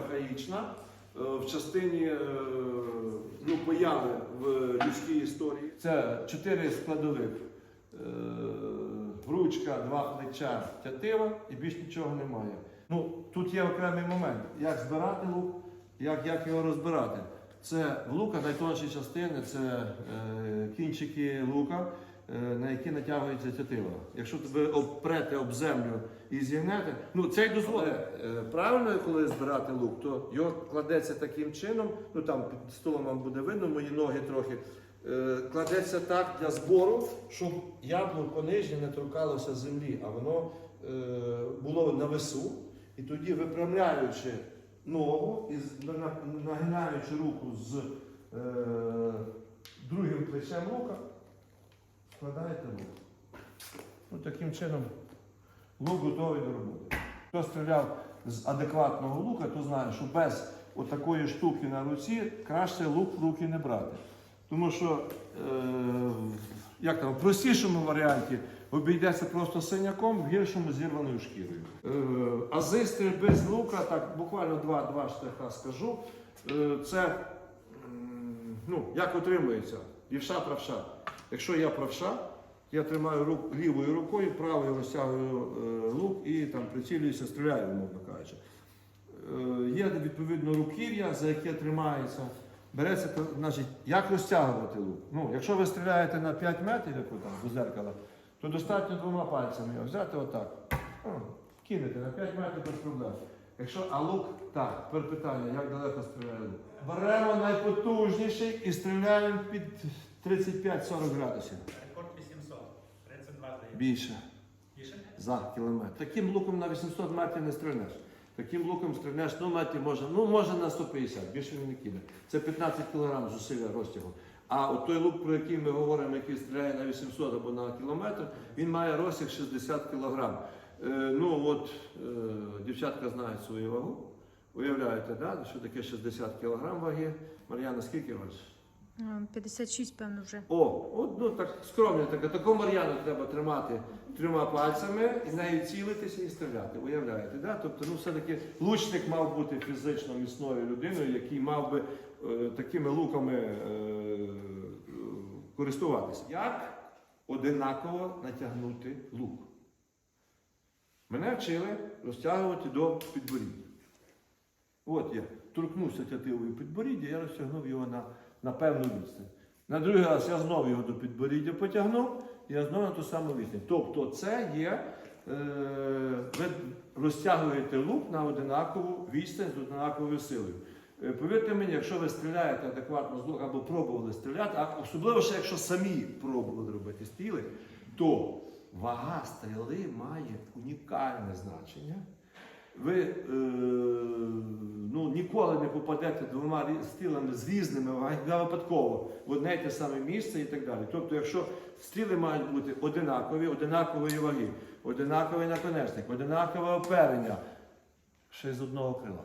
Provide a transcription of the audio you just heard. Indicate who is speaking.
Speaker 1: архаїчна е, в частині е, ну, появи в людській історії. Це чотири складових. Е, Ручка, два плеча, тятива і більш нічого немає. Ну, тут є окремий момент, як збирати лук, як, як його розбирати. Це лука найтонші частини, це е, кінчики лука, на які натягується тятива. Якщо ви опрете об землю і зігнете, ну це й дозволить. Е, правильно, коли збирати лук, то його кладеться таким чином, ну там під столом вам буде видно, мої ноги трохи. Е, Кладеться так для збору, щоб яблуко нижнє не торкалося землі, а воно е, було на весу. І тоді, випрямляючи ногу і нагинаючи руку з е, другим плечем лука, складаєте лук. Ну, таким чином лук готовий до роботи. Хто стріляв з адекватного лука, то знає, що без отакої штуки на руці краще лук в руки не брати. Тому що, е, як там, в простішому варіанті обійдеться просто синяком, в гіршому зірваною шкірою. Е, ази стрільби з лука, так буквально два, два штиха скажу. Е, це ну, як отримується? Лівша, правша. Якщо я правша, я тримаю рук, лівою рукою, правою розтягую е, лук і там прицілююся, стріляю, умовно кажучи. Е, є відповідно руків'я, за яке тримається. Береться, значить, як розтягувати лук. Ну, якщо ви стріляєте на 5 метрів, як там до зеркала, то достатньо двома пальцями його взяти отак. Кинете на 5 метрів без проблем. Якщо, а лук, так, тепер питання, як далеко стріляє лук? Беремо найпотужніший і стріляємо під 35-40 градусів.
Speaker 2: Рекорд 800. 32 здається.
Speaker 1: Більше.
Speaker 2: Більше?
Speaker 1: За кілометр. Таким луком на 800 метрів не стрільнеш. Таким луком стрільнеш, ну метрів може, ну може на 150, більше він не кине. Це 15 кг зусилля розтягу. А от той лук, про який ми говоримо, який стріляє на 800 або на кілометр, він має розтяг 60 кг. Е, ну от е, дівчатка знають свою вагу. Уявляєте, да? що таке 60 кг ваги. Мар'яна, скільки важиш?
Speaker 3: 56, певно, вже.
Speaker 1: О, от, ну так скромно, так, таку Мар'яну треба тримати трьома пальцями і нею цілитися і стріляти. Уявляєте, да? Тобто, ну все-таки лучник мав бути фізично міцною людиною, який мав би е, такими луками е, е, користуватися. Як одинаково натягнути лук? Мене вчили розтягувати до підборіддя. От я торкнувся тятивою підборіддя, я розтягнув його на, на певну відстань. На другий раз я знову його до підборіддя потягнув, і я знову на ту саму відстань. Тобто це є, е, ви розтягуєте лук на одинакову відстань з одинаковою силою. Е, Повірте мені, якщо ви стріляєте адекватно з лука або пробували стріляти, а особливо ще якщо самі пробували робити стріли, то вага стріли має унікальне значення. Ви е, ну, ніколи не попадете двома стрілами з різними вагами випадково в одне й те саме місце і так далі. Тобто, якщо стріли мають бути одинакові, одинакової ваги, одинаковий наконечник, одинакове оперення, ще з одного крила.